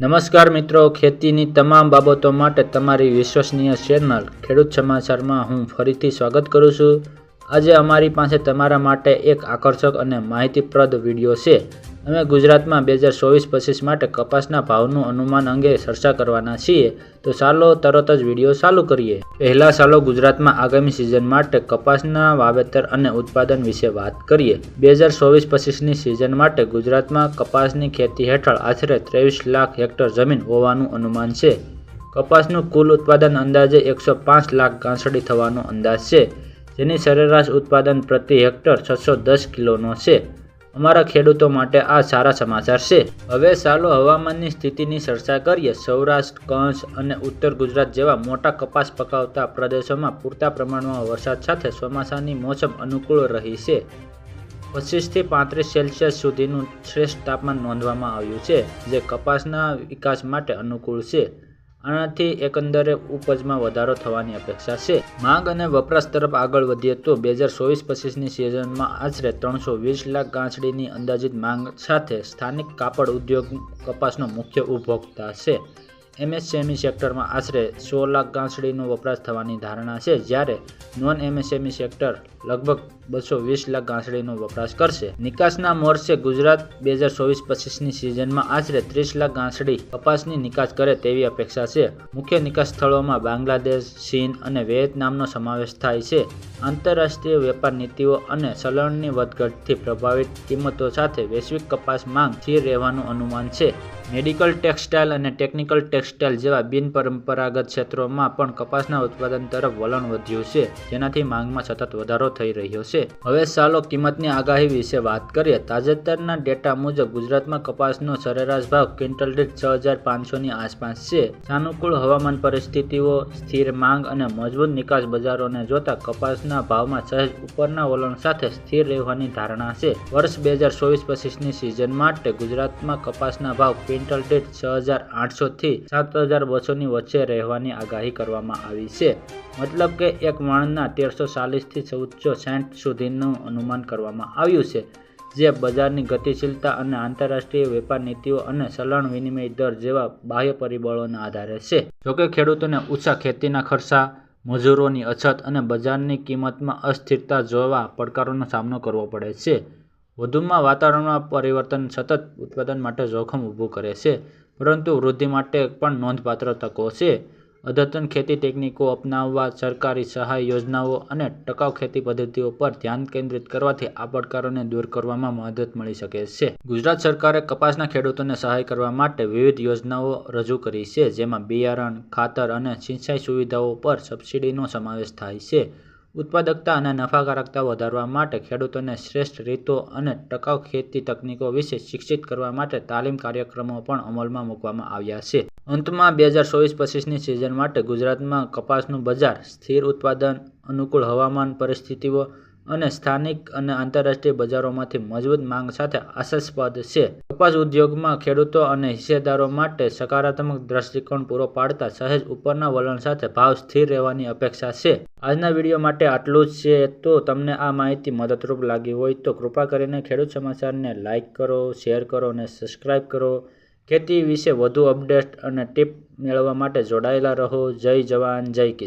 નમસ્કાર મિત્રો, ખેતીની તમામ બાબતો માટે તમારી વિશ્વસનીય ચેનલ ખેડૂત સમાચારમાં હું ફરીથી સ્વાગત કરું છું. આજે અમારી પાસે તમારા માટે એક આકર્ષક અને માહિતીપ્રદ વીડિયો છે. અમે ગુજરાતમાં બે હજાર ચોવીસ પચીસ માટે કપાસના ભાવનું અનુમાન અંગે ચર્ચા કરવાના છીએ. તો ચાલો તરત જ વીડિયો ચાલુ કરીએ. પહેલા ચાલો ગુજરાતમાં આગામી સિઝન માટે કપાસના વાવેતર અને ઉત્પાદન વિશે વાત કરીએ. બે હજાર ચોવીસ પચીસની સિઝન માટે ગુજરાતમાં કપાસની ખેતી હેઠળ આશરે ત્રેવીસ લાખ હેક્ટર જમીન હોવાનું અનુમાન છે. કપાસનું કુલ ઉત્પાદન અંદાજે એકસો પાંચ લાખ ગાંસડી થવાનો અંદાજ છે. જેની સરેરાશ ઉત્પાદન પ્રતિ હેક્ટર છસો દસ કિલોનો છે. અમારા ખેડૂતો માટે આ સારા સમાચાર છે. હવે ચાલો હવામાનની સ્થિતિની ચર્ચા કરીએ. સૌરાષ્ટ્ર, કચ્છ અને ઉત્તર ગુજરાત જેવા મોટા કપાસ પકાવતા પ્રદેશોમાં પૂરતા પ્રમાણમાં વરસાદ સાથે ચોમાસાની મોસમ અનુકૂળ રહી છે. પચીસથી પાંત્રીસ સેલ્સિયસ સુધીનું શ્રેષ્ઠ તાપમાન નોંધવામાં આવ્યું છે, જે કપાસના વિકાસ માટે અનુકૂળ છે. આનાથી એકંદરે ઉપજમાં વધારો થવાની અપેક્ષા છે. માંગ અને વપરાશ તરફ આગળ વધીએ તો બે હજાર ચોવીસ પચીસની સિઝનમાં આશરે ત્રણસો વીસ લાખ ગાંસડીની અંદાજિત માંગ સાથે સ્થાનિક કાપડ ઉદ્યોગ કપાસનો મુખ્ય ઉપભોક્તા છે. એમએસએમઈ સેક્ટરમાં આશરે સો લાખ ગાંસડીનો વપરાશ થવાની ધારણા છે, જ્યારે નોન એમએસએમઈ સેક્ટર લગભગ બસો વીસ લાખ ગાંસડીનો વપરાશ કરશે. નિકાસના મોરચે ગુજરાત બે હજાર ચોવીસ પચીસની સિઝનમાં આશરે ત્રીસ લાખ ગાંસડી કપાસની નિકાસ કરે તેવી અપેક્ષા છે. મુખ્ય નિકાસ સ્થળોમાં બાંગ્લાદેશ, ચીન અને વિયેતનામનો સમાવેશ થાય છે. આંતરરાષ્ટ્રીય વેપાર નીતિઓ અને ચલણની વધઘટથી પ્રભાવિત કિંમતો સાથે વૈશ્વિક કપાસ માંગ સ્થિર રહેવાનું અનુમાન છે. મેડિકલ ટેક્સટાઇલ અને ટેકનિકલ ટેક્સટાઇલ જેવા બિનપરંપરાગત ક્ષેત્રોમાં પણ કપાસના ઉત્પાદન તરફ વલણ વધ્યું છે, જેનાથી માંગમાં સતત વધારો થઈ રહ્યો છે. હવે ચાલો કિંમતની આગાહી વિશે વાત કરીએ, તાજેતરના ડેટા મુજબ ગુજરાતમાં કપાસનો સરેરાશ ભાવ ક્વિન્ટલ દીઠ છ હજાર પાંચસોની આસપાસ છે. સાનુકૂળ હવામાન પરિસ્થિતિઓ, સ્થિર માંગ અને મજબૂત નિકાસ બજારોને જોતા કપાસના ભાવમાં સહેજ ઉપરના વલણ સાથે સ્થિર રહેવાની ધારણા છે. વર્ષ બે હજાર ચોવીસ પચીસની સિઝન માટે ગુજરાતમાં કપાસના ભાવ ક્વિન્ટલ દીઠ છ હજાર આઠસોથી સાત હજાર બસોની વચ્ચે રહેવાની આગાહી કરવામાં આવી છે. મતલબ કે એક મણના તેરસો ચાલીસથી ચૌદસો સેન્ટ સુધીનું અનુમાન કરવામાં આવ્યું છે, જે બજારની ગતિશીલતા અને આંતરરાષ્ટ્રીય વેપાર નીતિઓ અને ચલણ વિનિમય દર જેવા બાહ્ય પરિબળોના આધારે છે. જોકે ખેડૂતોને ઓછા ખેતીના ખર્ચા, મજૂરોની અછત અને બજારની કિંમતમાં અસ્થિરતા જોવા પડકારોનો સામનો કરવો પડે છે. વધુમાં વાતાવરણમાં પરિવર્તન સતત ઉત્પાદન માટે જોખમ ઊભું કરે છે, પરંતુ વૃદ્ધિ માટે પણ નોંધપાત્ર તકો છે. અદ્યતન ખેતી ટેકનિકો અપનાવવા, સરકારી સહાય યોજનાઓ અને ટકાઉ ખેતી પદ્ધતિઓ પર ધ્યાન કેન્દ્રિત કરવાથી આ પડકારોને દૂર કરવામાં મદદ મળી શકે છે. ગુજરાત સરકારે કપાસના ખેડૂતોને સહાય કરવા માટે વિવિધ યોજનાઓ રજૂ કરી છે, જેમાં બિયારણ, ખાતર અને સિંચાઈ સુવિધાઓ પર સબસિડીનો સમાવેશ થાય છે. ઉત્પાદકતા અને નફાકારકતા વધારવા માટે ખેડૂતોને શ્રેષ્ઠ રીતો અને ટકાઉ ખેતી તકનીકો વિશે શિક્ષિત કરવા માટે તાલીમ કાર્યક્રમો પણ અમલમાં મૂકવામાં આવ્યા છે. અંતમાં બે હજાર ચોવીસ પચીસની સિઝન માટે ગુજરાતમાં કપાસનું બજાર સ્થિર ઉત્પાદન અનુકૂળ હવામાન પરિસ્થિતિઓ અને સ્થાનિક અને આંતરરાષ્ટ્રીય બજારોમાંથી મજબૂત માંગ સાથે આશાસ્પદ છે. કપાસ ઉદ્યોગમાં ખેડૂતો અને હિસ્સેદારો માટે સકારાત્મક દ્રષ્ટિકોણ પૂરો પાડતા સહેજ ઉપરના વલણ સાથે ભાવ સ્થિર રહેવાની અપેક્ષા છે. આજના વીડિયો માટે આટલું જ છે. તો તમને આ માહિતી મદદરૂપ લાગી હોય તો કૃપા કરીને ખેડૂત સમાચારને લાઇક કરો, શેર કરો અને સબસ્ક્રાઇબ કરો. ખેતી વિશે વધુ અપડેટ અને ટીપ મેળવવા માટે જોડાયેલા રહો. જય જવાન, જય કિસાન.